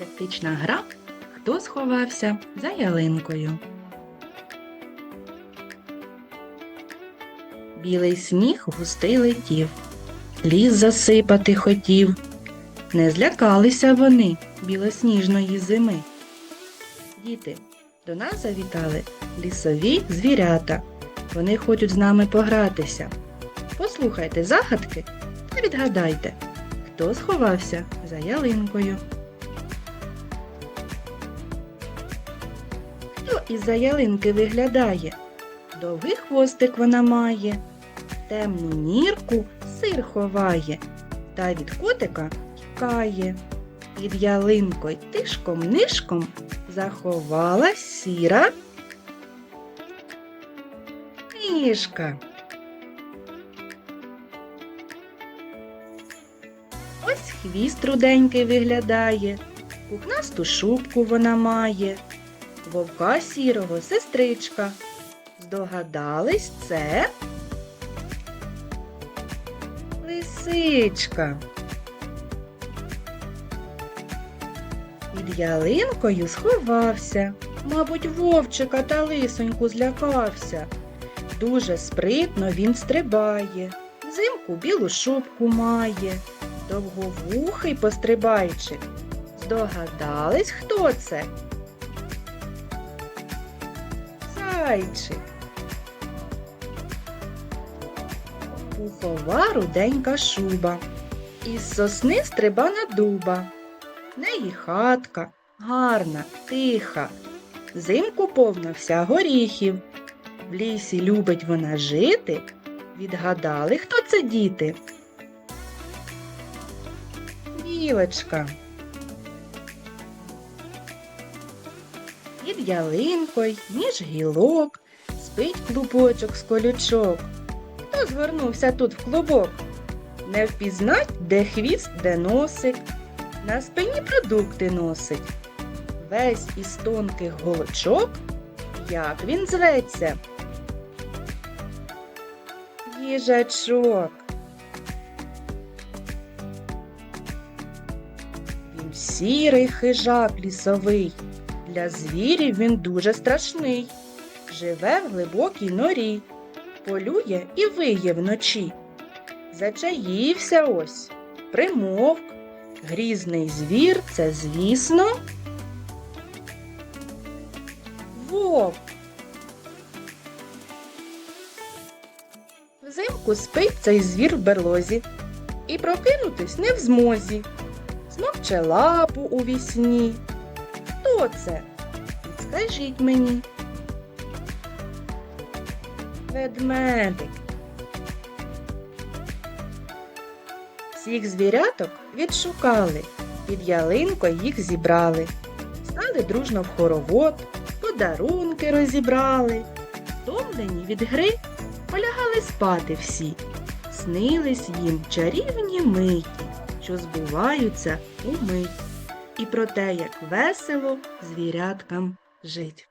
Дидактична гра Хто сховався за ялинкою. Білий сніг густий летів, ліс засипати хотів. Не злякалися вони білосніжної зими. Діти, до нас завітали лісові звірята. Вони хочуть з нами погратися. Послухайте загадки та відгадайте, хто сховався за ялинкою. Із-за ялинки виглядає? Довгий хвостик вона має, темну нірку сир ховає, та від котика тікає. Під ялинкою тишком-нишком заховалась сіра кішка. Ось хвіст руденький виглядає, пухнасту шубку вона має, вовка сірого сестричка. Здогадались, це лисичка. Під ялинкою сховався, мабуть, вовчика та лисоньку злякався. Дуже спритно він стрибає, взимку білу шубку має, довговухий пострибайчик. Здогадались, хто це? Зайчик. Пухова руденька шуба. Із сосни стрибана дуба. Неї хатка гарна, тиха. Взимку повна вся горіхів. В лісі любить вона жити. Відгадали, хто це діти? Білочка. Під ялинкою, між гілок, спить клубочок з колючок. Хто згорнувся тут в клубок? Не впізнать, де хвіст, де носик, на спині продукти носить. Весь із тонких голочок, як він зветься? Їжачок. Він сірий хижак лісовий. Для звірів він дуже страшний. Живе в глибокій норі, полює і виє вночі. Зачаївся ось, примовк. Грізний звір це, звісно, вовк. Взимку спить цей звір в берлозі і прокинутись не в змозі. Смокче лапу у вісні. Хто це? Скажіть мені. Ведмедик. Всіх звіряток відшукали, під ялинкою їх зібрали. Стали дружно в хоровод, подарунки розібрали. Втомлені від гри полягали спати всі. Снились їм чарівні миті, що збуваються у мить. І про те, як весело звіряткам жить.